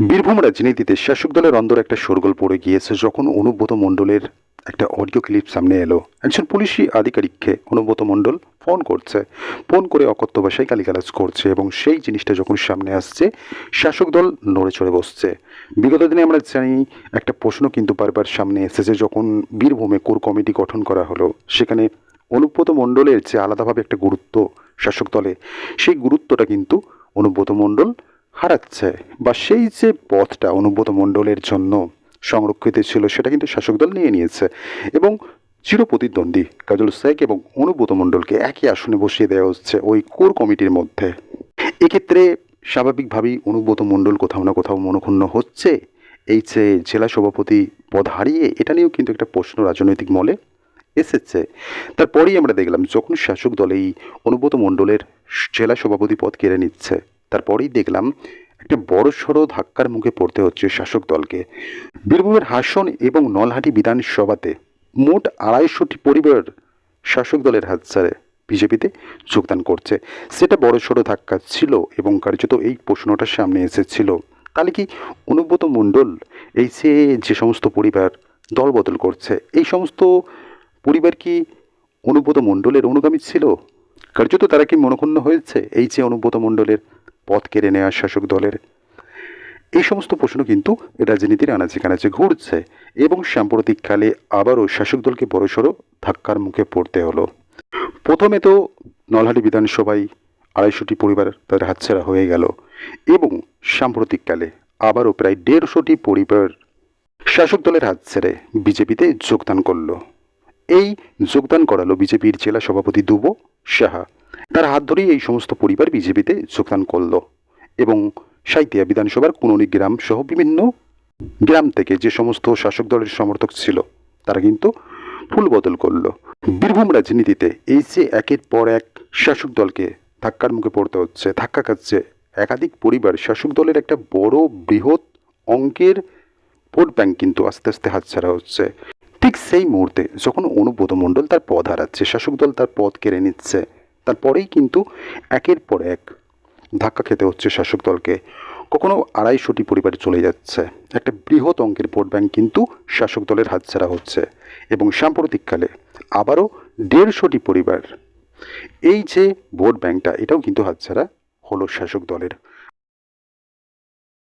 বীরভূম রাজনীতিতে শাসক দলের অন্দর একটা শোরগোল পড়ে গিয়েছে যখন অনুব্রত মণ্ডলের একটা অডিও ক্লিপ সামনে এলো। একজন পুলিশি আধিকারিককে অনুব্রত মণ্ডল ফোন করছে। ফোন করে অকথ্য ভাষায় গালিগালাজ করছে এবং সেই জিনিসটা যখন সামনে আসছে, শাসক দল নড়ে চড়ে বসছে। বিগত দিনে আমরা জানি, একটা প্রশ্ন কিন্তু বারবার সামনে এসেছে যখন বীরভূমে কোর কমিটি গঠন করা হলো। সেখানে অনুব্রত মণ্ডলের যে আলাদাভাবে একটা গুরুত্ব শাসক দলে, সেই গুরুত্বটা কিন্তু অনুব্রত মণ্ডল হারাচ্ছে বা সেই যে পথটা অনুব্রত মণ্ডলের জন্য সংরক্ষিত ছিল, সেটা কিন্তু শাসক দল নিয়ে নিয়েছে এবং চিরপ্রতিদ্বন্দ্বী কাজল শেখ এবং অনুব্রত মণ্ডলকে একই আসনে বসিয়ে দেওয়া হচ্ছে ওই কোর কমিটির মধ্যে। এক্ষেত্রে স্বাভাবিকভাবেই অনুব্রত মণ্ডল কোথাও না কোথাও মনক্ষুণ্ণ হচ্ছে। এই যে জেলা সভাপতি পদ হারিয়ে এটা নিয়েও কিন্তু একটা প্রশ্ন রাজনৈতিক মলে এসেছে। তারপরেই আমরা দেখলাম যখন শাসক দল এই অনুব্রত মণ্ডলের জেলা সভাপতি পদ কেড়ে নিচ্ছে। তারপরেই দেখলাম একটা বড় সড়ো ধাক্কার মুখে পড়তে হচ্ছে শাসক দলকে। বীরভূমের হাসন এবং নলহাটি বিধানসভাতে মোট আড়াইশোটি পরিবার শাসক দলের হাত ছাড়ে বিজেপিতে যোগদান করছে। সেটা বড় সড়ো ধাক্কা ছিল এবং কার্যত এই প্রশ্নটা সামনে এসেছিল। তাহলে কি অনুব্রত মণ্ডল এই যে যে সমস্ত পরিবার দল বদল করছে, এই সমস্ত পরিবার কি অনুব্রত মণ্ডলের অনুগামী ছিল? কার্যত তারা কি মনক্ষুণ্ণ হয়েছে এই যে অনুব্রত মণ্ডলের পথ কেড়ে নেওয়া শাসক দলের। এই সমস্ত প্রশ্ন কিন্তু রাজনীতির আনাচে কানাচে ঘুরছে এবং সাম্প্রতিককালে আবারও শাসক দলকে বড়সড় ধাক্কার মুখে পড়তে হলো। প্রথমে তো নলহাটি বিধানসভায় আড়াইশোটি পরিবার তাদের হাতছাড়া হয়ে গেল এবং সাম্প্রতিককালে আবারও প্রায় দেড়শোটি পরিবার শাসক দলের হাত ছেড়ে বিজেপিতে যোগদান করল। এই যোগদান করালো বিজেপির জেলা সভাপতি দুবো সাহা। তার হাত ধরেই এই সমস্ত পরিবার বিজেপিতে যোগদান করল এবং সাইতিয়া বিধানসভার কুননি গ্রাম সহ বিভিন্ন গ্রাম থেকে যে সমস্ত শাসক দলের সমর্থক ছিল, তারা কিন্তু ফুল বদল করল। বীরভূম রাজনীতিতে এই যে একের পর এক শাসক দলকে ধাক্কার মুখে পড়তে হচ্ছে, ধাক্কা খাচ্ছে, একাধিক পরিবার শাসক দলের একটা বড় বৃহৎ অঙ্কের ভোট ব্যাংক কিন্তু আস্তে আস্তে হাতছাড়া হচ্ছে। ঠিক সেই মুহূর্তে যখন অনুব্রত মণ্ডল তার পদ হারাচ্ছে, শাসক দল তার পদ কেড়ে নিচ্ছে তারপরেই কিন্তু একের পর এক ধাক্কা খেতে হচ্ছে শাসক দলকে। কখনো আড়াইশোটি পরিবার চলে যাচ্ছে। একটা বৃহৎ অঙ্কের ভোট ব্যাংক কিন্তু শাসক দলের হাতছাড়া হচ্ছে এবং সাম্প্রতিককালে আবারও দেড়শোটি পরিবার। এই যে ভোট ব্যাংকটা, এটাও কিন্তু হাতছাড়া হলো শাসক দলের।